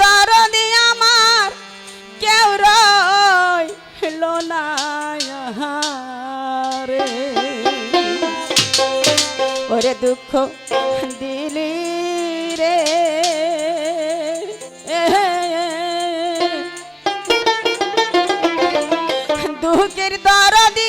দরদি আমার কেউ রইল রে ওরে দুঃখ দিলি রে। দুঃখের দরদি